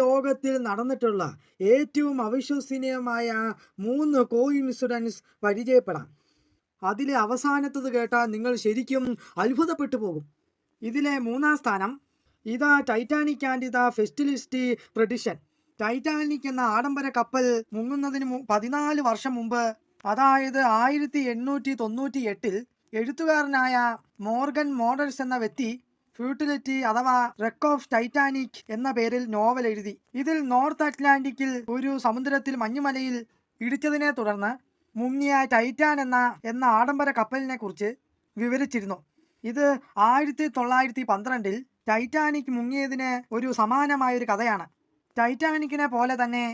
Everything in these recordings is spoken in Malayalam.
ലോകത്തിൽ നടന്നിട്ടുള്ള ഏറ്റവും അവിശ്വസനീയമായ മൂന്ന് കോ ഇൻസിഡൻസ് പരിചയപ്പെടാം. അതിലെ അവസാനത്തത് കേട്ടാൽ നിങ്ങൾ ശരിക്കും അത്ഭുതപ്പെട്ടു പോകും. ഇതിലെ മൂന്നാം സ്ഥാനം ഇതാ ടൈറ്റാനിക് ആൻഡ് ഇതാ ഫെസ്റ്റിലിസ്റ്റി പ്രഡിഷൻ ടൈറ്റാനിക് എന്ന ആഡംബര കപ്പൽ മുങ്ങുന്നതിന് പതിനാല് വർഷം മുമ്പ് അതായത് ആയിരത്തി എണ്ണൂറ്റി തൊണ്ണൂറ്റി എട്ടിൽ എഴുത്തുകാരനായ മോർഗൻ മോഡൽസ് എന്ന വ്യക്തി ഫ്യൂട്ടിലിറ്റി അഥവാ റെക്ക് ഓഫ് ടൈറ്റാനിക് എന്ന പേരിൽ നോവൽ എഴുതി. ഇതിൽ നോർത്ത് അറ്റ്ലാന്റിക്കിൽ ഒരു സമുദ്രത്തിൽ മഞ്ഞുമലയിൽ ഇടിച്ചതിനെ തുടർന്ന് മുങ്ങിയ ടൈറ്റാൻ എന്ന എന്ന ആഡംബര കപ്പലിനെ കുറിച്ച് വിവരിച്ചിരുന്നു. ഇത് ആയിരത്തി തൊള്ളായിരത്തി പന്ത്രണ്ടിൽ ടൈറ്റാനിക് മുങ്ങിയതിന് ഒരു സമാനമായ ഒരു കഥയാണ് ടൈറ്റാനിക്കിനെ പോലെ തന്നെ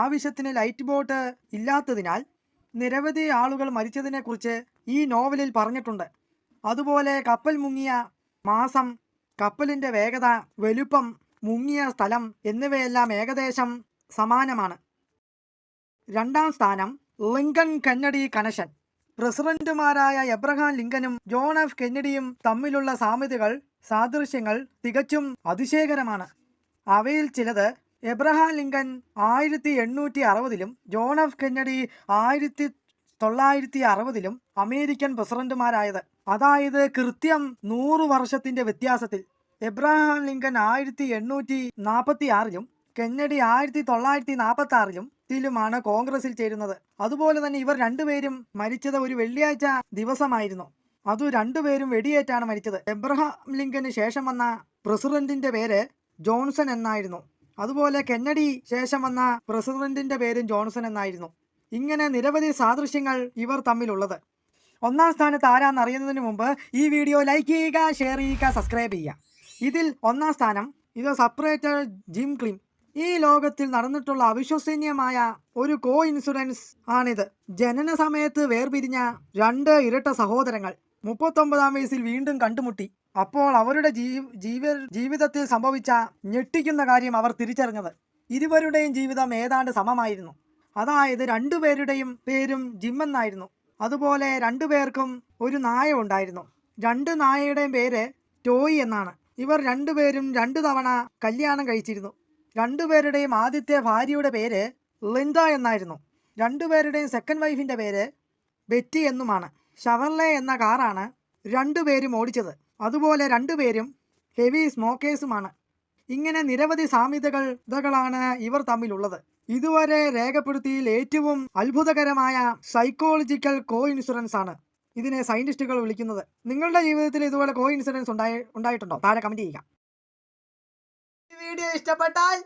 ആവശ്യത്തിന് ലൈറ്റ് ബോട്ട് ഇല്ലാത്തതിനാൽ നിരവധി ആളുകൾ മരിച്ചതിനെക്കുറിച്ച് ഈ നോവലിൽ പറഞ്ഞിട്ടുണ്ട്. അതുപോലെ കപ്പൽ മുങ്ങിയ മാസം കപ്പലിന്റെ വേഗത വലുപ്പം മുങ്ങിയ സ്ഥലം എന്നിവയെല്ലാം ഏകദേശം സമാനമാണ്. രണ്ടാം സ്ഥാനം ലിങ്കൺ കെന്നഡി കണക്ഷൻ. പ്രസിഡന്റുമാരായ എബ്രഹാം ലിങ്കനും ജോൺ എഫ് കെന്നഡിയും തമ്മിലുള്ള സാമ്യതകൾ സാദൃശ്യങ്ങൾ തികച്ചും അതിശയകരമാണ്. അവയിൽ ചിലത് എബ്രഹാം ലിങ്കൻ ആയിരത്തി എണ്ണൂറ്റി അറുപതിലും ജോൺ എഫ് കെന്നഡി ആയിരത്തി തൊള്ളായിരത്തി അറുപതിലും അമേരിക്കൻ പ്രസിഡന്റുമാരായത്. അതായത് കൃത്യം നൂറ് വർഷത്തിന്റെ വ്യത്യാസത്തിൽ എബ്രഹാം ലിങ്കൻ ആയിരത്തി എണ്ണൂറ്റി നാൽപ്പത്തി ആറിലും കെന്നഡി ആയിരത്തി തൊള്ളായിരത്തി നാൽപ്പത്തി ആറിലും ത്തിലുമാണ് കോൺഗ്രസിൽ ചേരുന്നത്. അതുപോലെ തന്നെ ഇവർ രണ്ടുപേരും മരിച്ചത് ഒരു വെള്ളിയാഴ്ച ദിവസമായിരുന്നു. അതു രണ്ടുപേരും വെടിയേറ്റാണ് മരിച്ചത്. എബ്രഹാം ലിങ്കന് ശേഷം വന്ന പ്രസിഡന്റിന്റെ പേര് ജോൺസൺ എന്നായിരുന്നു. അതുപോലെ കെന്നഡി ശേഷം വന്ന പ്രസിഡന്റിന്റെ പേരും ജോൺസൺ എന്നായിരുന്നു. ഇങ്ങനെ നിരവധി സാദൃശ്യങ്ങൾ ഇവർ തമ്മിലുള്ളത്. ഒന്നാം സ്ഥാനത്ത് ആരാന്ന് അറിയുന്നതിന് മുമ്പ് ഈ വീഡിയോ ലൈക്ക് ചെയ്യുക ഷെയർ ചെയ്യുക സബ്സ്ക്രൈബ് ചെയ്യുക. ഇതിൽ ഒന്നാം സ്ഥാനം ഇത് സപ്പറേറ്റർ ജിം ക്ലിം ഈ ലോകത്തിൽ നടന്നിട്ടുള്ള അവിശ്വസനീയമായ ഒരു കോ ഇൻഷുറൻസ് ആണിത്. ജനന സമയത്ത് വേർപിരിഞ്ഞ രണ്ട് ഇരട്ട സഹോദരങ്ങൾ മുപ്പത്തൊമ്പതാം വയസ്സിൽ വീണ്ടും കണ്ടുമുട്ടി. അപ്പോൾ അവരുടെ ജീവ ജീവിതത്തിൽ സംഭവിച്ച ഞെട്ടിക്കുന്ന കാര്യം അവർ തിരിച്ചറിഞ്ഞത്. ഇരുവരുടെയും ജീവിതം ഏതാണ്ട് സമമായിരുന്നു. അതായത് രണ്ടുപേരുടെയും പേരും ജിം എന്നായിരുന്നു. അതുപോലെ രണ്ടുപേർക്കും ഒരു നായ ഉണ്ടായിരുന്നു. രണ്ട് നായയുടെയും പേര് ടോയ് എന്നാണ്. ഇവർ രണ്ടുപേരും രണ്ടു തവണ കല്യാണം കഴിച്ചിരുന്നു. രണ്ടുപേരുടെയും ആദ്യത്തെ ഭാര്യയുടെ പേര് ലിൻഡ എന്നായിരുന്നു. രണ്ടുപേരുടെയും സെക്കൻഡ് വൈഫിന്റെ പേര് ബെറ്റി എന്നുമാണ്. ഷവർലെ എന്ന കാറാണ് രണ്ടുപേരും ഓടിച്ചത്. അതുപോലെ രണ്ടുപേരും ഹെവി സ്മോക്കേഴ്സുമാണ്. ഇങ്ങനെ നിരവധി സാമ്യതകൾ ഇതകളാണ് ഇവർ തമ്മിലുള്ളത്. ഇതുവരെ രേഖപ്പെടുത്തിയിൽ ഏറ്റവും അത്ഭുതകരമായ സൈക്കോളജിക്കൽ കോ ഇൻഷുറൻസ് ആണ് ഇതിനെ സയന്റിസ്റ്റുകൾ വിളിക്കുന്നത്. നിങ്ങളുടെ ജീവിതത്തിൽ ഇതുപോലെ കോ ഇൻഷുറൻസ് ഉണ്ടായി ഉണ്ടായിട്ടുണ്ടോ? താഴെ കമന്റ് ചെയ്യുക. വീഡിയോ ഇഷ്ടപ്പെട്ടാൽ